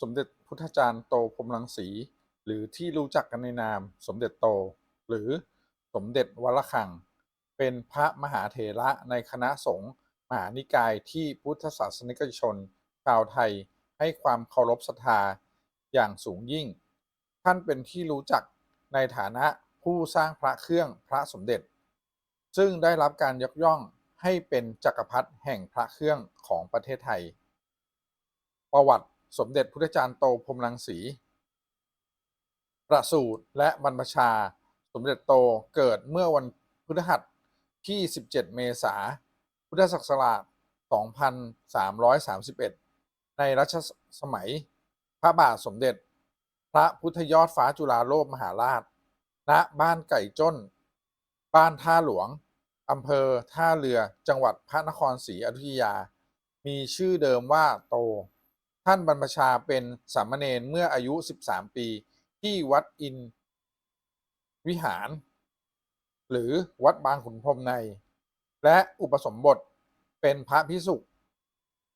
สมเด็จพุทธจารย์โตพรมรังสี หรือที่รู้จักกันในนาม สมเด็จโต หรือสมเด็จวระฆัง เป็นพระมหาเถระในคณะสงฆ์มหานิกายที่พุทธศาสนิกชน ชาวไทยให้ความเคารพศรัทธาอย่างสูงยิ่ง ท่านเป็นที่รู้จักในฐานะผู้สร้างพระเครื่องพระสมเด็จ ซึ่งได้รับการยกย่องให้เป็นจักรพรรดิแห่งพระเครื่องของประเทศไทย ประวัติ สมเด็จพุทธจารย์โตพรมรังสี ประสูติและบรรพชา สมเด็จโตเกิดเมื่อวันพฤหัสที่ 17 เมษาพุทธศักราช 2331 ในรัชสมัย พระบาทสมเด็จ พระพุทธยอดฟ้าจุฬาโลกมหาราช ณ บ้านไก่จ้น บ้านท่าหลวง อำเภอท่าเรือ จังหวัดพระนครศรีอยุธยา มีชื่อเดิมว่าโต ท่านบรรพชาเป็นสามเณรเมื่ออายุ 13 ปี ที่วัดอินวิหาร หรือวัดบางขุนพรมใน และอุปสมบทเป็นพระพิสุ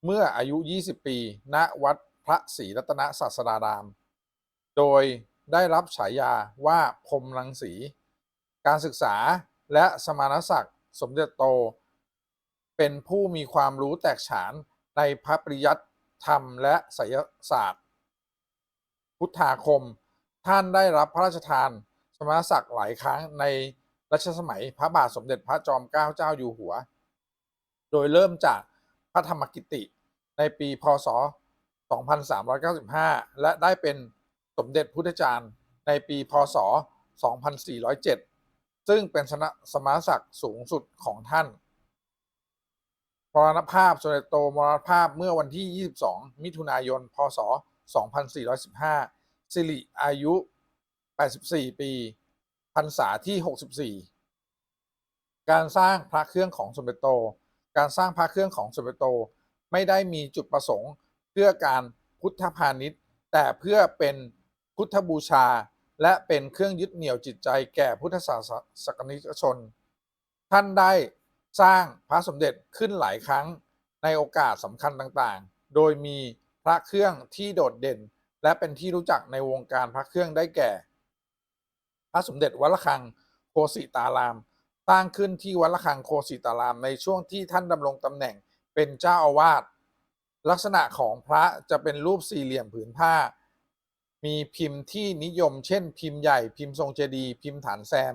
เมื่ออายุ 20 ปี ณ วัดพระศรีรัตนศาสดาราม โดยได้รับฉายาว่าพรมรังสี การศึกษาและสมณศักดิ์สมเด็จโต เป็นผู้มีความรู้แตกฉานในพระปริยัติ ธรรมและไสยศาสตร์ พุทธาคม ท่านได้รับพระราชทาน สมณศักดิ์หลายครั้งในรัชสมัยพระบาทสมเด็จพระจอมเกล้าเจ้าอยู่หัว โดยเริ่มจากพระธรรมกิติ ในปีพศ 2395 และได้เป็นสมเด็จพุทธจารย์ในปีพศ 2407 ซึ่งเป็นสมณศักดิ์สูงสุดของท่าน รณภาพสมเด็จโตมรณภาพเมื่อวันที่ 22 มิถุนายน พศ 2415 สิริอายุ 84 ปีพรรษาที่ 64 การสร้างพระเครื่องของสมเด็จโต การสร้างพระเครื่องของสมเด็จโตไม่ได้มีจุดประสงค์เพื่อการพุทธพาณิชย์ แต่เพื่อเป็นพุทธบูชา และเป็นเครื่องยึดเหนี่ยวจิตใจแก่พุทธศาสนิกชน ท่านได้ สร้างพระสมเด็จขึ้นหลายครั้งในโอกาสสำคัญต่างๆ โดยมีพระเครื่องที่โดดเด่น และเป็นที่รู้จักในวงการพระเครื่องได้แก่ พระสมเด็จวัดระฆังโคสิตาราม สร้างขึ้นที่วัดระฆังโคสิตาราม ในช่วงที่ท่านดำรงตำแหน่งเป็นเจ้าอาวาสลักษณะของพระจะเป็นรูปสี่เหลี่ยมผืนผ้า มีพิมพ์ที่นิยม เช่น พิมพ์ใหญ่พิมพ์ทรงเจดีย์พิมพ์ฐานแซม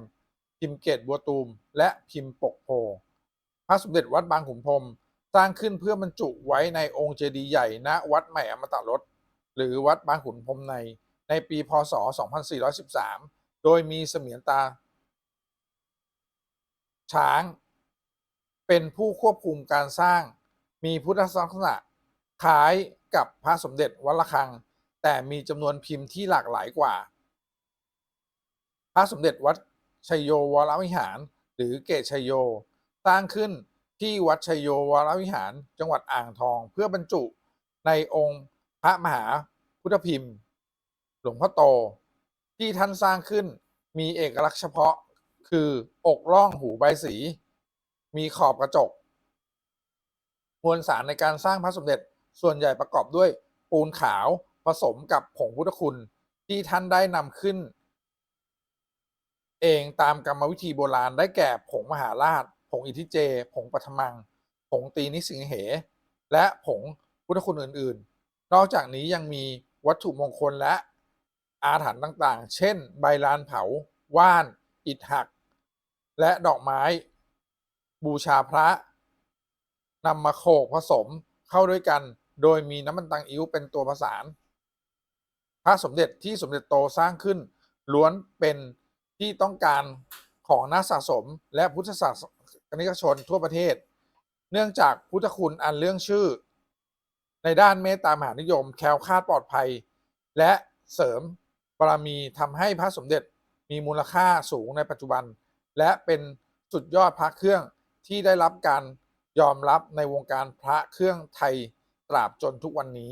พิมพ์เกตบัวตูม และพิมพ์ปกโพ พระสมเด็จวัดบางขุนพรมสร้างขึ้นเพื่อบรรจุไว้ในองค์เจดีย์ใหญ่ณวัดใหม่อมตะรสหรือวัดบางขุนพรมในในปีพศ 2413 โดยมีเสมียนตา ช้าง เป็นผู้ควบคุมการสร้าง มีพุทธลักษณะคล้ายกับพระสมเด็จวัดระฆัง แต่มีจำนวนพิมพ์ที่หลากหลายกว่า พระสมเด็จวัดชัยโยวรวิหาร หรือเกตชัยโย สร้างขึ้นที่วัดชัยโยวรวิหารจังหวัดอ่างทอง เพื่อบรรจุในองค์พระมหาพุทธพิมพ์ หลวงพ่อโต ที่ท่านสร้างขึ้นมีเอกลักษณ์เฉพาะคืออกร่องหูใบสี มีขอบกระจกมวลสารในการสร้างพระสมเด็จส่วนใหญ่ประกอบด้วยปูนขาวผสมกับผงพุทธคุณที่ท่านได้นำขึ้น เองตามกรรมวิธีโบราณได้แก่ผงมหาราช ผงอิทิเจ ผงปฐมัง ผงตีนิสิงเห และผงพุทธคุณอื่นๆ นอกจากนี้ยังมีวัตถุมงคลและอาถรรพ์ต่างๆ เช่น ใบลานเผา ว่าน อิฐหัก และดอกไม้ บูชาพระนำมาโขกผสมเข้าด้วยกัน โดยมีน้ำมันตังอิ้วเป็นตัวประสาน พระสมเด็จที่สมเด็จโตสร้างขึ้น ล้วนเป็นที่ต้องการของนักสะสมและพุทธศาส นิกชนทั่วประเทศ เนื่องจากพุทธคุณอันเรื่องชื่อ ในด้านเมตตามหานิยม แคล้วคลาดปลอดภัย และเสริมบารมีทำให้พระสมเด็จมีมูลค่าสูงในปัจจุบัน และเป็นสุดยอดพระเครื่องที่ได้รับการยอมรับในวงการพระเครื่องไทยตราบจนทุกวันนี้